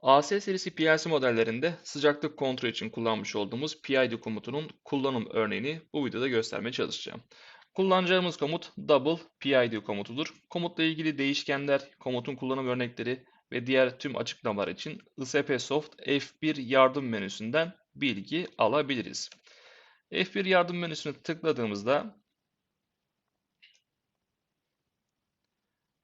AS serisi PLC modellerinde sıcaklık kontrol için kullanmış olduğumuz PID komutunun kullanım örneğini bu videoda göstermeye çalışacağım. Kullanacağımız komut double PID komutudur. Komutla ilgili değişkenler, komutun kullanım örnekleri ve diğer tüm açıklamalar için ISPsoft F1 yardım menüsünden bilgi alabiliriz. F1 yardım menüsüne tıkladığımızda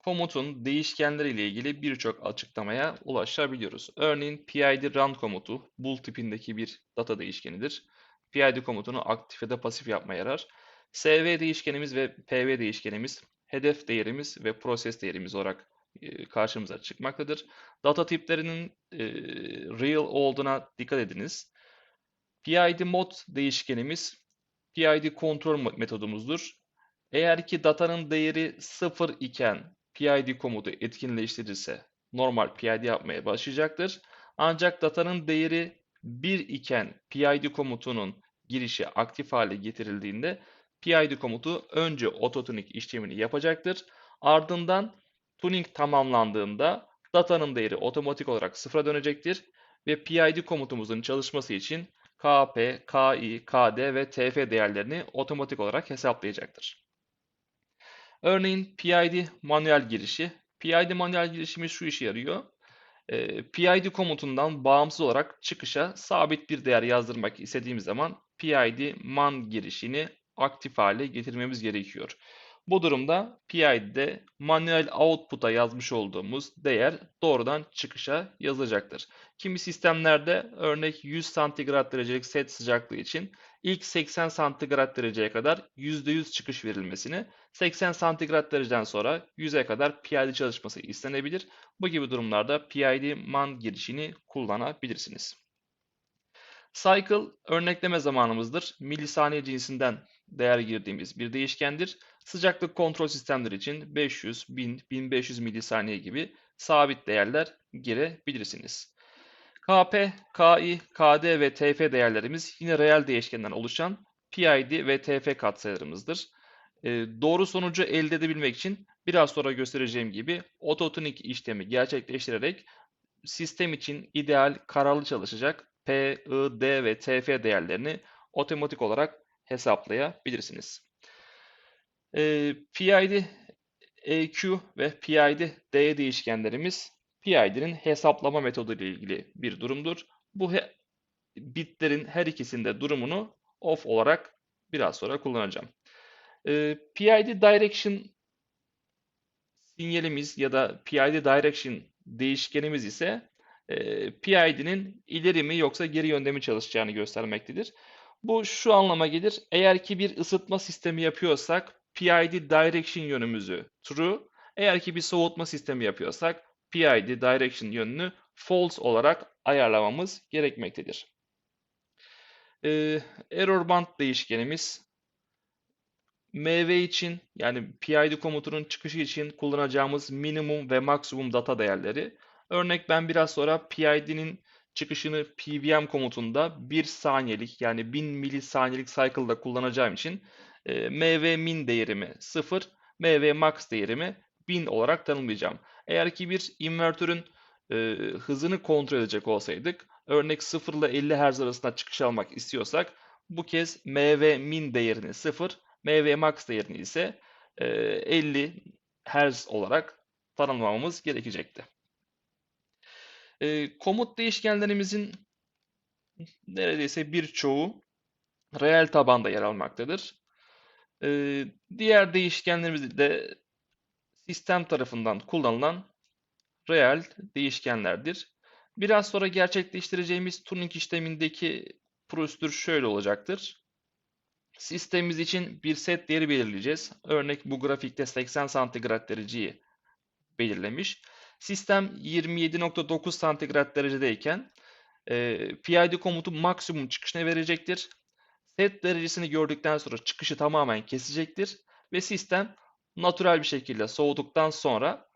komutun değişkenleri ile ilgili birçok açıklamaya ulaşabiliyoruz. Örneğin PID run komutu bool tipindeki bir data değişkenidir. PID komutunu aktif ya da pasif yapmaya yarar. SV değişkenimiz ve PV değişkenimiz hedef değerimiz ve proses değerimiz olarak e, karşımıza çıkmaktadır. Data tiplerinin e, real olduğuna dikkat ediniz. PID mod değişkenimiz PID kontrol metodumuzdur. Eğer ki datanın değeri 0 iken PID komutu etkinleştirirse normal PID yapmaya başlayacaktır. Ancak datanın değeri 1 iken PID komutunun girişi aktif hale getirildiğinde PID komutu önce ototuning işlemini yapacaktır. Ardından tuning tamamlandığında datanın değeri otomatik olarak sıfıra dönecektir ve PID komutumuzun çalışması için KP, KI, KD ve TF değerlerini otomatik olarak hesaplayacaktır. Örneğin PID manuel girişi. PID manuel girişimiz şu işe yarıyor. Ee, PID komutundan bağımsız olarak çıkışa sabit bir değer yazdırmak istediğimiz zaman PID man girişini aktif hale getirmemiz gerekiyor. Bu durumda PID'de manuel output'a yazmış olduğumuz değer doğrudan çıkışa yazılacaktır. Kimi sistemlerde örnek 100 santigrat derecelik set sıcaklığı için ilk 80 santigrat dereceye kadar %100 çıkış verilmesini, 80 santigrat dereceden sonra 100'e kadar PID çalışması istenebilir. Bu gibi durumlarda PID man girişini kullanabilirsiniz. Cycle örnekleme zamanımızdır. Milisaniye cinsinden değer girdiğimiz bir değişkendir. Sıcaklık kontrol sistemleri için 500, 1000, 1500 milisaniye gibi sabit değerler girebilirsiniz. KP, KI, KD ve TF değerlerimiz yine reel değişkenden oluşan PID ve TF katsayılarımızdır. E, doğru sonucu elde edebilmek için biraz sonra göstereceğim gibi ototuning işlemi gerçekleştirerek sistem için ideal kararlı çalışacak P, I, D ve TF değerlerini otomatik olarak hesaplayabilirsiniz. E, PID EQ ve PID D değişkenlerimiz PID'nin hesaplama metodu ile ilgili bir durumdur. Bu bitlerin her ikisinde durumunu off olarak biraz sonra kullanacağım. E, PID direction sinyalimiz ya da PID direction değişkenimiz ise e, PID'nin ileri mi yoksa geri yönde mi çalışacağını göstermektedir. Bu şu anlama gelir. Eğer ki bir ısıtma sistemi yapıyorsak PID direction yönümüzü true. Eğer ki bir soğutma sistemi yapıyorsak PID direction yönünü false olarak ayarlamamız gerekmektedir. Ee, error band değişkenimiz MV için yani PID komutunun çıkışı için kullanacağımız minimum ve maksimum data değerleri. Örnek ben biraz sonra PID'nin çıkışını PVM komutunda 1 saniyelik yani 1000 milisaniyelik cycle'da kullanacağım için e, MV min değerimi 0, MV max değerimi 1000 olarak tanımlayacağım. Eğer ki bir invertörün e, hızını kontrol edecek olsaydık, örnek 0 ile 50 Hz arasında çıkış almak istiyorsak, bu kez MV min değerini 0, MV max değerini ise e, 50 Hz olarak tanımlamamız gerekecekti. E, komut değişkenlerimizin neredeyse birçoğu reel tabanda yer almaktadır. E, diğer değişkenlerimiz de sistem tarafından kullanılan reel değişkenlerdir. Biraz sonra gerçekleştireceğimiz tuning işlemindeki prosedür şöyle olacaktır. Sistemimiz için bir set değeri belirleyeceğiz. Örnek bu grafikte 80 santigrat dereceyi belirlemiş. Sistem 27.9 santigrat derecedeyken e, PID komutu maksimum çıkışını verecektir. Set derecesini gördükten sonra çıkışı tamamen kesecektir. Ve sistem natural bir şekilde soğuduktan sonra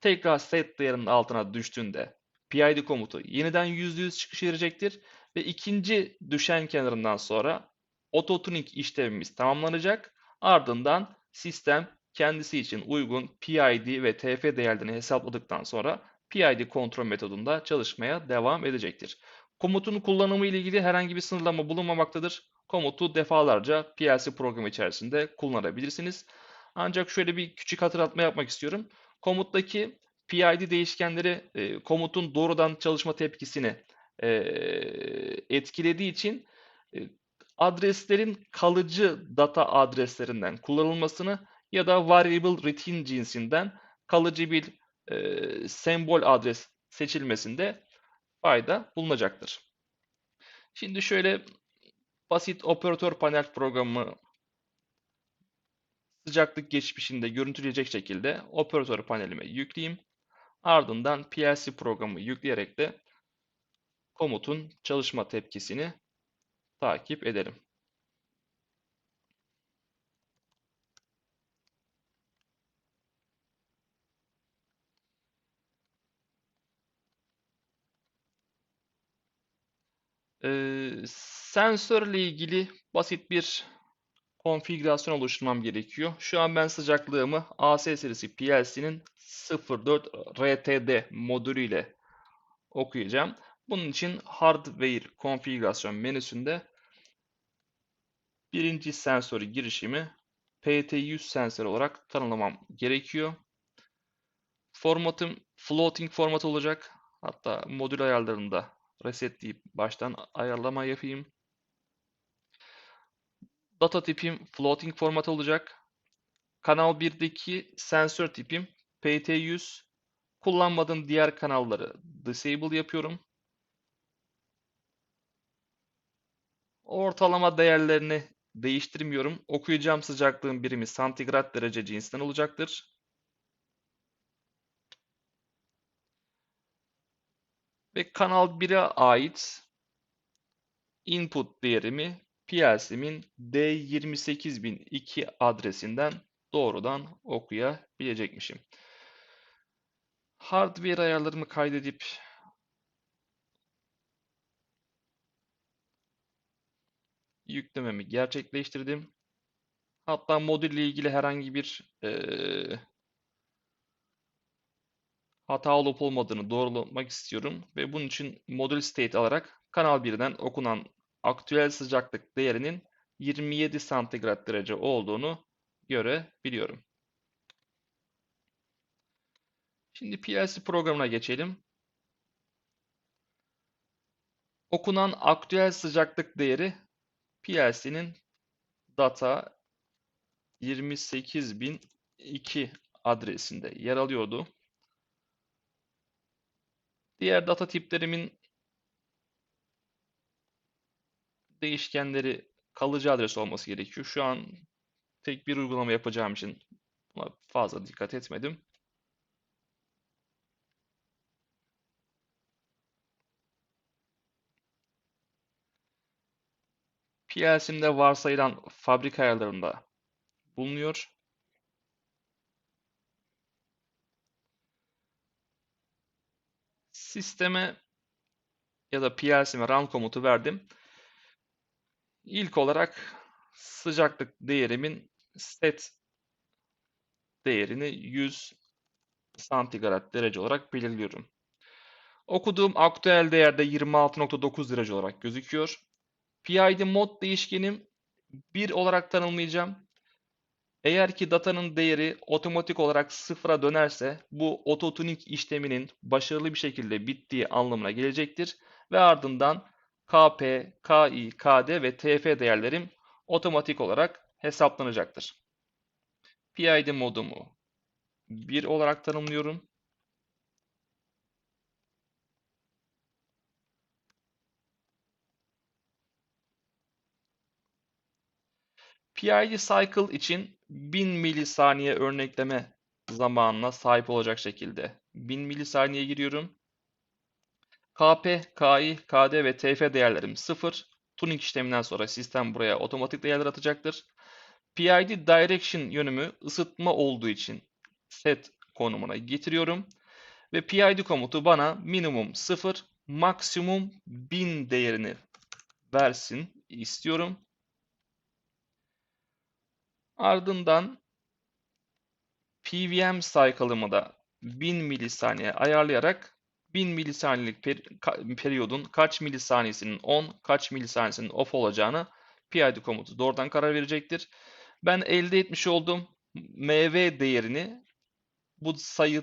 tekrar set değerinin altına düştüğünde PID komutu yeniden %100 çıkış verecektir. Ve ikinci düşen kenarından sonra autotuning işlemimiz tamamlanacak. Ardından sistem kendisi için uygun PID ve TF değerlerini hesapladıktan sonra PID kontrol metodunda çalışmaya devam edecektir. Komutun kullanımı ile ilgili herhangi bir sınırlama bulunmamaktadır. Komutu defalarca PLC programı içerisinde kullanabilirsiniz. Ancak şöyle bir küçük hatırlatma yapmak istiyorum. Komuttaki PID değişkenleri e, komutun doğrudan çalışma tepkisini e, etkilediği için e, adreslerin kalıcı data adreslerinden kullanılmasını ya da variable retain cinsinden kalıcı bir e, sembol adres seçilmesinde fayda bulunacaktır. Şimdi şöyle basit operatör panel programı sıcaklık geçmişinde görüntüleyecek şekilde operatör panelime yükleyeyim. Ardından PLC programı yükleyerek de komutun çalışma tepkisini takip edelim. Ee, sensörle ilgili basit bir konfigürasyon oluşturmam gerekiyor. Şu an ben sıcaklığımı AC serisi PLC'nin 04 RTD modülüyle okuyacağım. Bunun için Hardware konfigürasyon menüsünde birinci sensörü girişimi PT100 sensör olarak tanımlamam gerekiyor. Formatım floating format olacak. Hatta modül ayarlarında resetleyip baştan ayarlama yapayım. Data tipim floating format olacak. Kanal 1'deki sensör tipim PT100. Kullanmadığım diğer kanalları disable yapıyorum. Ortalama değerlerini değiştirmiyorum. Okuyacağım sıcaklığın birimi santigrat derece cinsinden olacaktır. Ve kanal 1'e ait input değerimi PLC'min D28002 adresinden doğrudan okuyabilecekmişim. Hardware ayarlarımı kaydedip yüklememi gerçekleştirdim. Hatta modülle ilgili herhangi bir e, hata olup olmadığını doğrulamak istiyorum ve bunun için modül state alarak kanal 1'den okunan aktüel sıcaklık değerinin 27 santigrat derece olduğunu görebiliyorum. Şimdi PLC programına geçelim. Okunan aktüel sıcaklık değeri PLC'nin data 28002 adresinde yer alıyordu. Diğer data tiplerimin değişkenleri kalıcı adres olması gerekiyor. Şu an tek bir uygulama yapacağım için buna fazla dikkat etmedim. PLC'mde varsayılan fabrika ayarlarında bulunuyor. Sisteme ya da PLC'me run komutu verdim. İlk olarak sıcaklık değerimin set değerini 100 santigrat derece olarak belirliyorum. Okuduğum aktüel değerde 26.9 derece olarak gözüküyor. PID mod değişkenim 1 olarak tanımlayacağım. Eğer ki datanın değeri otomatik olarak sıfıra dönerse bu ototuning işleminin başarılı bir şekilde bittiği anlamına gelecektir. Ve ardından KP, KI, KD ve TF değerlerim otomatik olarak hesaplanacaktır. PID modumu 1 olarak tanımlıyorum. PID cycle için 1000 milisaniye örnekleme zamanına sahip olacak şekilde 1000 milisaniye giriyorum. KP, KI, KD ve TF değerlerim 0. Tuning işleminden sonra sistem buraya otomatik değerler atacaktır. PID direction yönümü ısıtma olduğu için set konumuna getiriyorum. Ve PID komutu bana minimum 0, maksimum 1000 değerini versin istiyorum. Ardından PVM cycle'ımı da 1000 milisaniye ayarlayarak 1000 milisaniyelik ka- periyodun kaç milisaniyesinin on, kaç milisaniyesinin off olacağını PID komutu doğrudan karar verecektir. Ben elde etmiş olduğum MV değerini bu sayı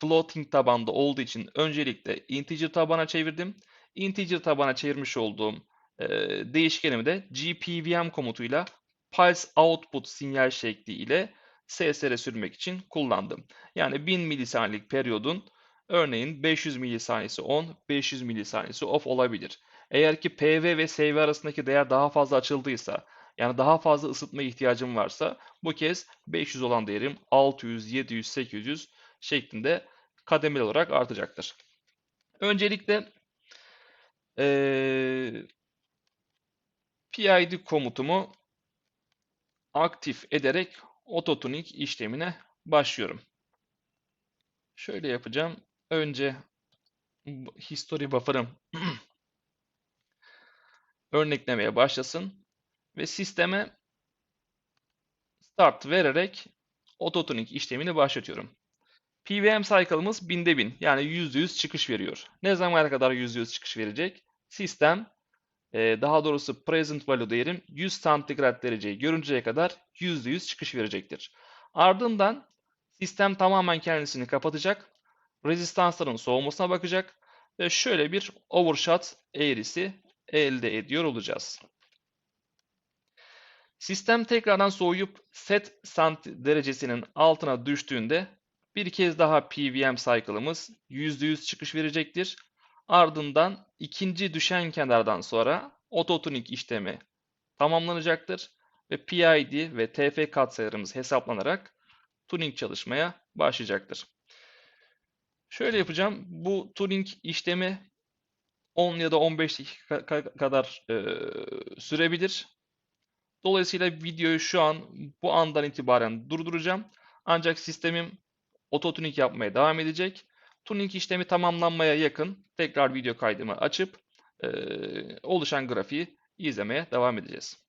floating tabanda olduğu için öncelikle integer tabana çevirdim. Integer tabana çevirmiş olduğum e, değişkenimi de gpvm komutuyla pulse output sinyal şekli ile SSR'e sürmek için kullandım. Yani 1000 milisaniyelik periyodun örneğin 500 milisaniyesi on, 500 milisaniyesi off olabilir. Eğer ki PV ve SV arasındaki değer daha fazla açıldıysa, yani daha fazla ısıtma ihtiyacım varsa bu kez 500 olan değerim 600, 700, 800 şeklinde kademeli olarak artacaktır. Öncelikle eee PID komutumu aktif ederek ototuning işlemine başlıyorum. Şöyle yapacağım. Önce history buffer'ım örneklemeye başlasın ve sisteme start vererek ototuning işlemini başlatıyorum. PWM cycle'ımız binde bin yani %100 çıkış veriyor. Ne zamana kadar %100 çıkış verecek? Sistem e, daha doğrusu present value değerim 100 santigrat dereceyi görünceye kadar %100 çıkış verecektir. Ardından sistem tamamen kendisini kapatacak. Rezistansların soğumasına bakacak ve şöyle bir overshot eğrisi elde ediyor olacağız. Sistem tekrardan soğuyup set santi derecesinin altına düştüğünde bir kez daha PWM cycle'ımız %100 çıkış verecektir. Ardından ikinci düşen kenardan sonra ototuning işlemi tamamlanacaktır ve PID ve TF katsayılarımız hesaplanarak tuning çalışmaya başlayacaktır. Şöyle yapacağım. Bu tuning işlemi 10 ya da 15 dakika kadar e, sürebilir. Dolayısıyla videoyu şu an bu andan itibaren durduracağım. Ancak sistemim ototuning yapmaya devam edecek. Tuning işlemi tamamlanmaya yakın tekrar video kaydımı açıp e, oluşan grafiği izlemeye devam edeceğiz.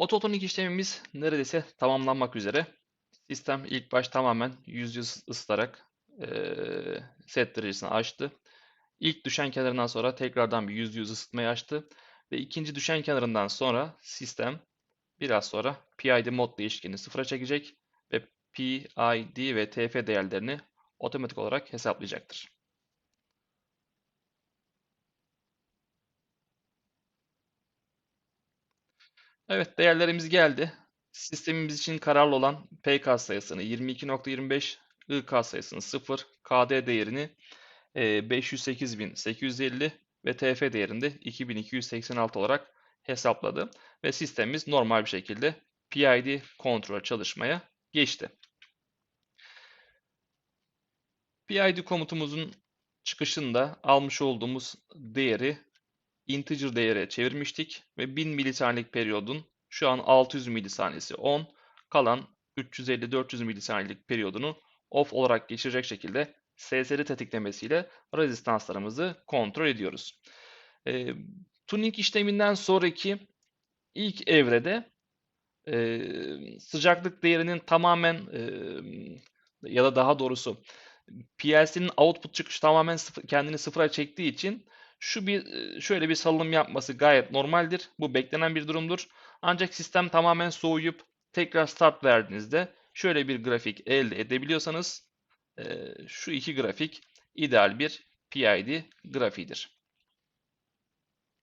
Ototonik işlemimiz neredeyse tamamlanmak üzere. Sistem ilk baş tamamen %100 ısıtarak e, set derecesini açtı. İlk düşen kenarından sonra tekrardan bir %100 ısıtmayı açtı. Ve ikinci düşen kenarından sonra sistem biraz sonra PID mod değişkenini sıfıra çekecek ve PID ve TF değerlerini otomatik olarak hesaplayacaktır. Evet değerlerimiz geldi. Sistemimiz için kararlı olan PK sayısını 22.25, IK sayısını 0, KD değerini 508.850 ve TF değerinde 2286 olarak hesapladı. Ve sistemimiz normal bir şekilde PID kontrol çalışmaya geçti. PID komutumuzun çıkışında almış olduğumuz değeri integer değere çevirmiştik ve 1000 milisaniyelik periyodun şu an 600 milisaniyesi on, kalan 350-400 milisaniyelik periyodunu off olarak geçirecek şekilde SSR tetiklemesiyle rezistanslarımızı kontrol ediyoruz. E, tuning işleminden sonraki ilk evrede e, sıcaklık değerinin tamamen e, ya da daha doğrusu PLC'nin output çıkışı tamamen sıfır, kendini sıfıra çektiği için şu bir şöyle bir salınım yapması gayet normaldir. Bu beklenen bir durumdur. Ancak sistem tamamen soğuyup tekrar start verdiğinizde şöyle bir grafik elde edebiliyorsanız şu iki grafik ideal bir PID grafiğidir.